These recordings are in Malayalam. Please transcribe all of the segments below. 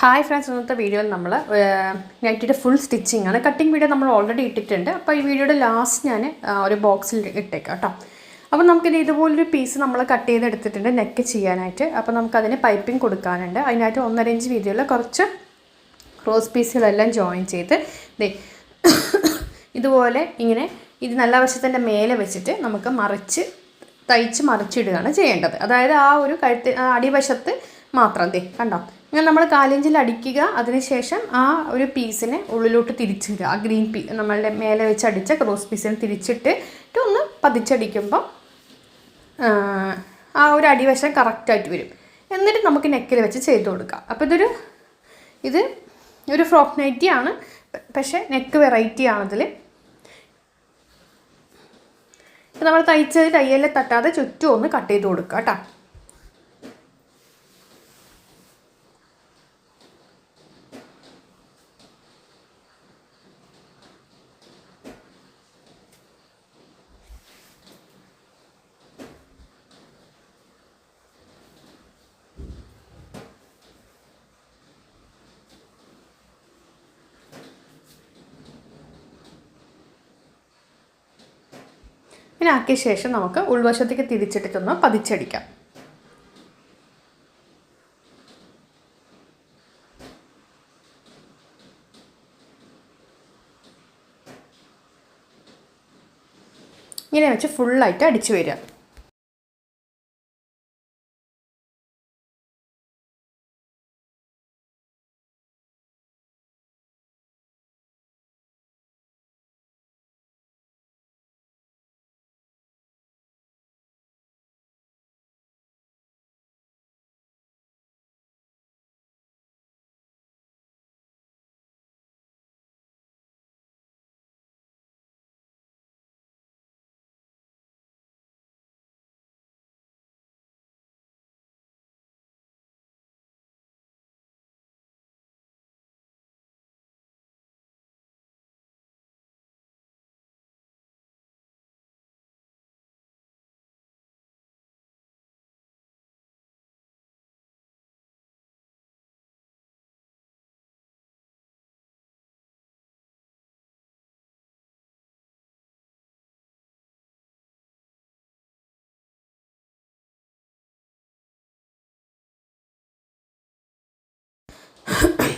ഹായ് ഫ്രണ്ട്സ് ഇന്നത്തെ വീഡിയോയിൽ നമ്മൾ നൈറ്റിയുടെ ഫുൾ സ്റ്റിച്ചിങ് ആണ്. കട്ടിങ് വീഡിയോ നമ്മൾ ഓൾറെഡി ഇട്ടിട്ടുണ്ട്. അപ്പോൾ ഈ വീഡിയോയുടെ ലാസ്റ്റ് ഞാൻ ഒരു ബോക്സിൽ ഇട്ടേക്കാം കേട്ടോ അപ്പോൾ നമുക്കിത് ഇതുപോലൊരു പീസ് നമ്മൾ കട്ട് ചെയ്ത് എടുത്തിട്ടുണ്ട് നെക്ക് ചെയ്യാനായിട്ട്. അപ്പോൾ നമുക്കതിന് പൈപ്പിംഗ് കൊടുക്കാനുണ്ട്. അതിനായിട്ട് ഒന്നര ഇഞ്ച് വീതിയുള്ള കുറച്ച് ക്രോസ് പീസുകളെല്ലാം ജോയിൻ ചെയ്ത് ദേ ഇതുപോലെ ഇങ്ങനെ ഇത് നല്ല വശത്തിന്റെ മേലെ വെച്ചിട്ട് നമുക്ക് മറിച്ച് തയ്ച്ച് മറിച്ചിടുകയാണ് ചെയ്യേണ്ടത്. അതായത് ആ ഒരു കഴുത്ത് അടിവശത്ത് മാത്രം ദേ കണ്ടോ? ഇങ്ങനെ നമ്മൾ കാലിഞ്ചിൽ അടിക്കുക അതിനുശേഷം ആ ഒരു പീസിനെ ഉള്ളിലോട്ട് തിരിച്ചിടുക. ആ ഗ്രീൻ പീ നമ്മളുടെ മേലെ വെച്ച് അടിച്ച ക്രോസ് പീസിനെ തിരിച്ചിട്ട് ട്ട് ഒന്ന് പതിച്ചടിക്കുമ്പോൾ ആ ഒരു അടിവശം കറക്റ്റായിട്ട് വരും. എന്നിട്ട് നമുക്ക് നെക്കിൽ വെച്ച് ചെയ്ത് കൊടുക്കാം അപ്പോൾ ഇതൊരു ഇത് ഒരു ഫ്രോക്ക് നൈറ്റി ആണ്. പക്ഷേ നെക്ക് വെറൈറ്റി ആണതിൽ ഇപ്പം നമ്മൾ തയ്ച്ചത് തയ്യലിൽ തട്ടാതെ ചുറ്റും ഒന്ന് കട്ട് ചെയ്ത് കൊടുക്കുക കേട്ടോ ഇങ്ങനെ ആക്കിയ ശേഷം നമുക്ക് ഉൾവശത്തേക്ക് തിരിച്ചിട്ടിട്ടൊന്ന് പതിച്ചടിക്കാം. ഇങ്ങനെ വെച്ച് ഫുള്ളായിട്ട് അടിച്ചു വരിക.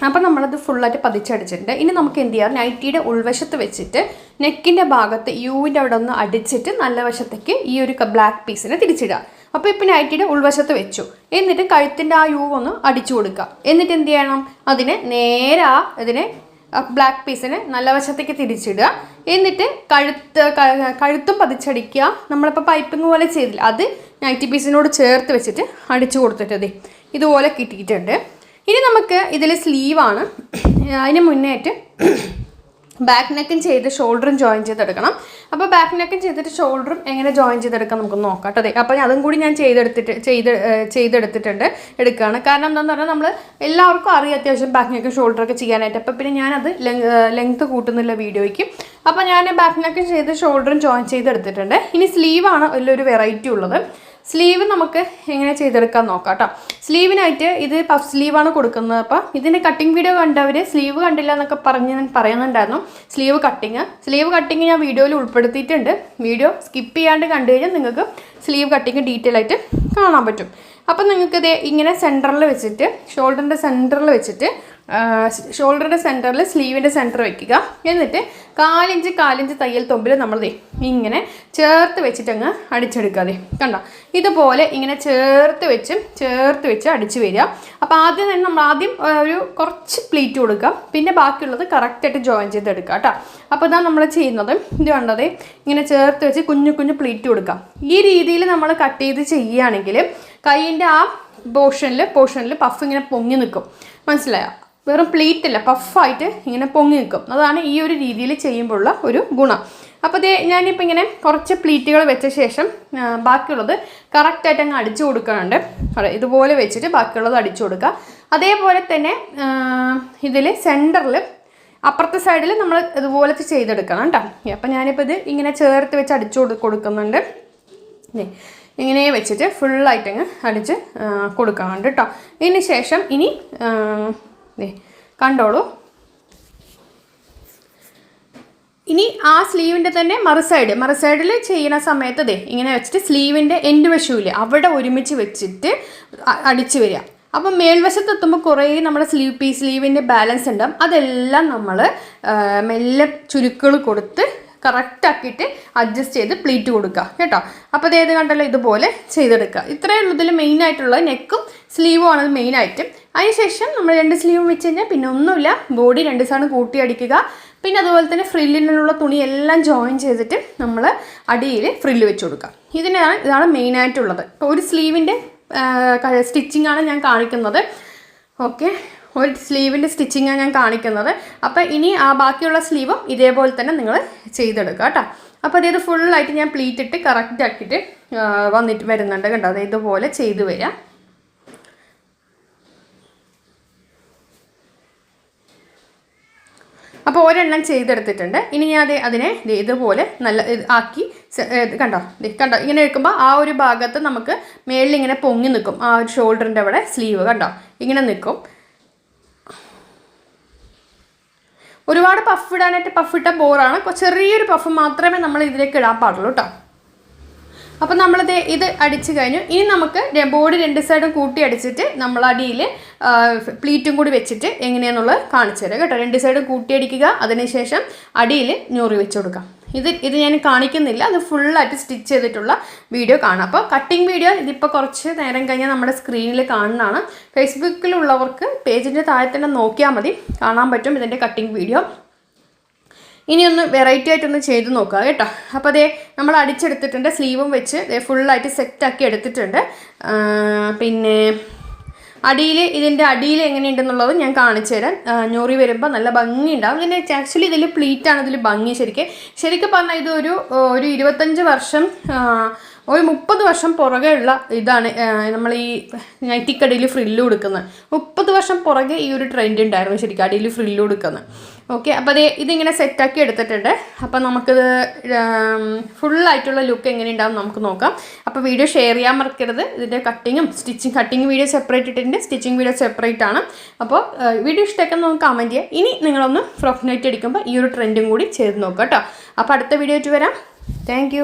അപ്പം നമ്മളത് ഫുള്ളായിട്ട് പതിച്ചടിച്ചിട്ടുണ്ട്. ഇനി നമുക്ക് എന്ത് ചെയ്യാം? നൈറ്റിയുടെ ഉൾവശത്ത് വെച്ചിട്ട് നെക്കിന്റെ ഭാഗത്ത് യുവിന്റെ അവിടെ ഒന്ന് അടിച്ചിട്ട് നല്ല വശത്തേക്ക് ഈ ഒരു ബ്ലാക്ക് പീസിനെ തിരിച്ചിടുക. അപ്പോൾ ഇപ്പം നൈറ്റിയുടെ ഉൾവശത്ത് വെച്ചു. എന്നിട്ട് കഴുത്തിന്റെ ആ യൂവ് ഒന്ന് അടിച്ചു കൊടുക്കുക. എന്നിട്ട് എന്ത് ചെയ്യണം? അതിനെ നേരെ ആ ഇതിനെ ബ്ലാക്ക് പീസിനെ നല്ല വശത്തേക്ക് തിരിച്ചിടുക. എന്നിട്ട് കഴുത്ത് കഴുത്തും പതിച്ചടിക്കുക. നമ്മളിപ്പോൾ പൈപ്പിംഗ് പോലെ ചെയ്തില്ല. അത് നൈറ്റി പീസിനോട് ചേർത്ത് വെച്ചിട്ട് അടിച്ചു കൊടുത്തിട്ടതേ ഇതുപോലെ കിട്ടിയിട്ടുണ്ട്. ഇനി നമുക്ക് ഇതിൽ സ്ലീവാണ് അതിന് മുന്നേറ്റ് ബാക്ക് നെക്കും ചെയ്ത് ഷോൾഡറും ജോയിൻ ചെയ്തെടുക്കണം. അപ്പോൾ ബാക്ക് നെക്കും ചെയ്തിട്ട് ഷോൾഡറും എങ്ങനെ ജോയിൻ ചെയ്തെടുക്കാം നമുക്ക് നോക്കാം കേട്ടോ. അപ്പോൾ അതും കൂടി ഞാൻ ചെയ്തെടുത്തിട്ട് ചെയ്ത് ചെയ്തെടുത്തിട്ടുണ്ട് എടുക്കുകയാണ്. കാരണം എന്താണെന്ന് പറഞ്ഞാൽ നമ്മൾ എല്ലാവർക്കും അറിയാം അത്യാവശ്യം ബാക്ക് നെക്കും ഷോൾഡറൊക്കെ ചെയ്യാനായിട്ട്. അപ്പോൾ പിന്നെ ഞാനത് ലെങ്ത് കൂട്ടുന്നില്ല വീഡിയോയ്ക്ക്. അപ്പോൾ ഞാൻ ബാക്ക് നെക്കും ചെയ്ത് ഷോൾഡറും ജോയിൻ ചെയ്തെടുത്തിട്ടുണ്ട്. ഇനി സ്ലീവാണ് വലിയൊരു വെറൈറ്റി ഉള്ളത്. സ്ലീവ് നമുക്ക് എങ്ങനെ ചെയ്തെടുക്കാൻ നോക്കാം കേട്ടോ സ്ലീവിനായിട്ട് ഇത് പഫ് സ്ലീവാണ് കൊടുക്കുന്നത്. അപ്പോൾ ഇതിന്റെ കട്ടിങ് വീഡിയോ കണ്ടവർ സ്ലീവ് കണ്ടില്ല എന്നൊക്കെ പറഞ്ഞ് ഞാൻ പറയുന്നുണ്ടായിരുന്നു. സ്ലീവ് കട്ടിങ് സ്ലീവ് കട്ടിങ് ഞാൻ വീഡിയോയിൽ ഉൾപ്പെടുത്തിയിട്ടുണ്ട്. വീഡിയോ സ്കിപ്പ് ചെയ്യാണ്ട് കണ്ടു കഴിഞ്ഞാൽ നിങ്ങൾക്ക് സ്ലീവ് കട്ടിങ് ഡീറ്റെയിൽ ആയിട്ട് കാണാൻ പറ്റും. അപ്പം നിങ്ങൾക്കിത് ഇങ്ങനെ സെന്ററിൽ വെച്ചിട്ട് ഷോൾഡറിന്റെ സെന്ററിൽ വെച്ചിട്ട് ഷോൾഡറിന്റെ സെന്ററിൽ സ്ലീവിന്റെ സെന്റർ വെക്കുക. എന്നിട്ട് കാലിഞ്ച് കാലിഞ്ച് തയ്യൽ തൊമ്പിൽ നമ്മൾ ഇങ്ങനെ ചേർത്ത് വെച്ചിട്ടങ്ങ് അടിച്ചെടുക്കാതെ കണ്ടോ? ഇതുപോലെ ഇങ്ങനെ ചേർത്ത് വെച്ച് ചേർത്ത് വെച്ച് അടിച്ചു വരിക. അപ്പോൾ ആദ്യം തന്നെ നമ്മൾ ആദ്യം ഒരു കുറച്ച് പ്ലീറ്റ് കൊടുക്കുക. പിന്നെ ബാക്കിയുള്ളത് കറക്റ്റായിട്ട് ജോയിൻ ചെയ്തെടുക്കുക കേട്ടോ. അപ്പോൾ ഇതാണ് നമ്മൾ ചെയ്യുന്നത്. ഇത് കണ്ടത് ഇങ്ങനെ ചേർത്ത് വെച്ച് കുഞ്ഞു കുഞ്ഞു പ്ലീറ്റ് കൊടുക്കുക. ഈ രീതിയിൽ നമ്മൾ കട്ട് ചെയ്ത് ചെയ്യുകയാണെങ്കിൽ കൈയിന്റെ ആ പോർഷനിൽ പോർഷനിൽ പഫ് ഇങ്ങനെ പൊങ്ങി നിൽക്കും മനസ്സിലായോ? വെറും പ്ലേറ്റ് അല്ല പഫായിട്ട് ഇങ്ങനെ പൊങ്ങി നിൽക്കും അതാണ് ഈ ഒരു രീതിയിൽ ചെയ്യുമ്പോഴുള്ള ഒരു ഗുണം. അപ്പോൾ ദേ ഞാനിപ്പോൾ ഇങ്ങനെ കുറച്ച് പ്ലീറ്റുകൾ വെച്ച ശേഷം ബാക്കിയുള്ളത് കറക്റ്റായിട്ട് അങ്ങ് അടിച്ചു കൊടുക്കാറുണ്ട് ഇതുപോലെ വെച്ചിട്ട് ബാക്കിയുള്ളത് അടിച്ചു കൊടുക്കുക. അതേപോലെ തന്നെ ഇതിൽ സെന്ററിൽ അപ്പുറത്തെ സൈഡിൽ നമ്മൾ ഇതുപോലെ ചെയ്തെടുക്കണം കേട്ടോ. അപ്പം ഞാനിപ്പോൾ ഇത് ഇങ്ങനെ ചേർത്ത് വെച്ച് അടിച്ചു കൊടു കൊടുക്കുന്നുണ്ട്. ഇങ്ങനെ വെച്ചിട്ട് ഫുള്ളായിട്ട് അങ്ങ് അടിച്ച് കൊടുക്കാണ്ട് കൊടുക്കണം കേട്ടോ ഇതിന് ശേഷം ഇനി കണ്ടോളൂ. ഇനി ആ സ്ലീവിന്റെ തന്നെ മറു സൈഡ്. സൈഡിൽ ചെയ്യുന്ന സമയത്ത് ദേ ഇങ്ങനെ വെച്ചിട്ട് സ്ലീവിന്റെ എൻഡ് വശമില്ലേ അവിടെ ഒരുമിച്ച് വെച്ചിട്ട് അടിച്ചു അടിച്ച് വരിക. അപ്പം മേൽവശത്ത് എത്തുമ്പോൾ കുറേ നമ്മുടെ സ്ലീവ് പീസ് സ്ലീവിന്റെ ബാലൻസ് ഉണ്ടാവും. അതെല്ലാം നമ്മൾ മെല്ലെ ചുരുക്കൾ കൊടുത്ത് കറക്റ്റ് ആക്കിയിട്ട് അഡ്ജസ്റ്റ് ചെയ്ത് പ്ലീറ്റ് കൊടുക്കുക കേട്ടോ? അപ്പോൾ അത് ഏത് കണ്ടല്ലോ ഇതുപോലെ ചെയ്തെടുക്കുക. ഇത്രയേ ഉള്ളൂ ഇതിൽ മെയിൻ ആയിട്ടുള്ള നെക്കും സ്ലീവും ആണ് മെയിൻ ആയിട്ട്. അതിനുശേഷം നമ്മൾ രണ്ട് സ്ലീവും വെച്ച് കഴിഞ്ഞാൽ പിന്നെ ഒന്നുമില്ല ബോഡി രണ്ട് സാധനം കൂട്ടി അടിക്കുക. പിന്നെ അതുപോലെ തന്നെ ഫ്രില്ലിനുള്ള തുണി എല്ലാം ജോയിൻ ചെയ്തിട്ട് നമ്മൾ അടിയിൽ ഫ്രില്ല് വെച്ച് കൊടുക്കുക. ഇതിനാണ് ഇതാണ് മെയിനായിട്ടുള്ളത് ഇപ്പോൾ ഒരു സ്ലീവിന്റെ സ്റ്റിച്ചിങ് ആണ് ഞാൻ കാണിക്കുന്നത്. ഓക്കെ ഒരു സ്ലീവിന്റെ സ്റ്റിച്ചിങ്ങാണ് ഞാൻ കാണിക്കുന്നത്. അപ്പോൾ ഇനി ആ ബാക്കിയുള്ള സ്ലീവും ഇതേപോലെ തന്നെ നിങ്ങൾ ചെയ്തെടുക്കുക കേട്ടോ. അപ്പോൾ അതായത് ഫുള്ളായിട്ട് ഞാൻ പ്ലീറ്റ് ഇട്ട് കറക്റ്റ് ആക്കിയിട്ട് വന്നിട്ട് വരുന്നുണ്ട് കണ്ടോ? അത് ഇതുപോലെ ചെയ്തു വരാം. അപ്പോൾ ഒരെണ്ണം ചെയ്തെടുത്തിട്ടുണ്ട്. ഇനി ഞാൻ അത് അതിനെ ഇതുപോലെ നല്ല ആക്കി കണ്ടോ? കണ്ടോ? ഇങ്ങനെ എടുക്കുമ്പോൾ ആ ഒരു ഭാഗത്ത് നമുക്ക് മേളിൽ ഇങ്ങനെ പൊങ്ങി നിൽക്കും. ആ ഒരു ഷോൾഡറിന്റെ അവിടെ സ്ലീവ് കണ്ടോ? ഇങ്ങനെ നിൽക്കും. ഒരുപാട് പഫ് ഇടാനായിട്ട് പഫ് ഇട്ട ബോറാണ് ചെറിയൊരു പഫ് മാത്രമേ നമ്മൾ ഇതിലേക്ക് ഇടാൻ പാടുള്ളൂ കേട്ടോ അപ്പം നമ്മളിത് ഇത് അടിച്ച് കഴിഞ്ഞു. ഇനി നമുക്ക് ബോർഡ് രണ്ട് സൈഡും കൂട്ടി അടിച്ചിട്ട് നമ്മൾ അടിയിൽ പ്ലീറ്റും കൂടി വെച്ചിട്ട് എങ്ങനെയാണെന്നുള്ളത് കാണിച്ചു തരാം കേട്ടോ. രണ്ട് സൈഡും കൂട്ടി അടിക്കുക. അതിനുശേഷം അടിയിൽ ഞൊറി വെച്ച് കൊടുക്കാം. ഇത് ഇത് ഞാൻ കാണിക്കുന്നില്ല. അത് ഫുള്ളായിട്ട് സ്റ്റിച്ച് ചെയ്തിട്ടുള്ള വീഡിയോ കാണാം. അപ്പോൾ കട്ടിങ് വീഡിയോ ഇതിപ്പോൾ കുറച്ച് നേരം കഴിഞ്ഞാൽ നമ്മുടെ സ്ക്രീനിൽ കാണുന്നതാണ്. ഫേസ്ബുക്കിലുള്ളവർക്ക് പേജിന്റെ താഴെ തന്നെ നോക്കിയാൽ മതി. കാണാൻ പറ്റും ഇതിന്റെ കട്ടിങ് വീഡിയോ ഇനിയൊന്ന് വെറൈറ്റി ആയിട്ടൊന്ന് ചെയ്ത് നോക്കുക കേട്ടോ. അപ്പോൾ അതേ നമ്മൾ അടിച്ചെടുത്തിട്ടുണ്ട് സ്ലീവും വെച്ച് ഫുള്ളായിട്ട് സെറ്റാക്കി എടുത്തിട്ടുണ്ട്. പിന്നെ അടിയിൽ ഇതിന്റെ അടിയിൽ എങ്ങനെയുണ്ടെന്നുള്ളത് ഞാൻ കാണിച്ചു തരാം. ഞൊറി വരുമ്പോൾ നല്ല ഭംഗി ഉണ്ടാവും ഇതിന്റെ ആക്ച്വലി ഇതിൽ പ്ലീറ്റാണ് ഇതിൽ ഭംഗി ശരിക്കും. ശരിക്കും പറഞ്ഞാൽ ഇതൊരു ഒരു ഇരുപത്തഞ്ച് വർഷം ഒരു മുപ്പത് വർഷം പുറകെ ഉള്ള ഇതാണ് നമ്മൾ ഈ നൈറ്റിക്കടിയിൽ ഫ്രില്ല് കൊടുക്കുന്നത് മുപ്പത് വർഷം പുറകെ ഈ ഒരു ട്രെൻഡ് ഉണ്ടായിരുന്നു ശരിക്കും അടിയിൽ ഫ്രില്ല് കൊടുക്കുന്നത് ഓക്കെ അപ്പോൾ അതേ ഇതിങ്ങനെ സെറ്റാക്കി എടുത്തിട്ടുണ്ട്. അപ്പോൾ നമുക്കിത് ഫുള്ളായിട്ടുള്ള ലുക്ക് എങ്ങനെ ഉണ്ടാവും നമുക്ക് നോക്കാം. അപ്പോൾ വീഡിയോ ഷെയർ ചെയ്യാൻ മറക്കരുത്. ഇതിന്റെ കട്ടിങ്ങും സ്റ്റിച്ചിങ് കട്ടിങ് വീഡിയോ സെപ്പറേറ്റ് ഇട്ടിട്ടുണ്ട്. സ്റ്റിച്ചിങ് വീഡിയോ സെപ്പറേറ്റ് ആണ്. അപ്പോൾ വീഡിയോ ഇഷ്ടമൊക്കെ നമുക്ക് കമന്റ് ചെയ്യാം. ഇനി നിങ്ങളൊന്ന് ഫ്രോക്ക് നൈറ്റ് അടിക്കുമ്പോൾ ഈ ഒരു ട്രെൻഡും കൂടി ചെയ്ത് നോക്കാം കേട്ടോ. അപ്പോൾ അടുത്ത വീഡിയോ ആയിട്ട് വരാം. താങ്ക്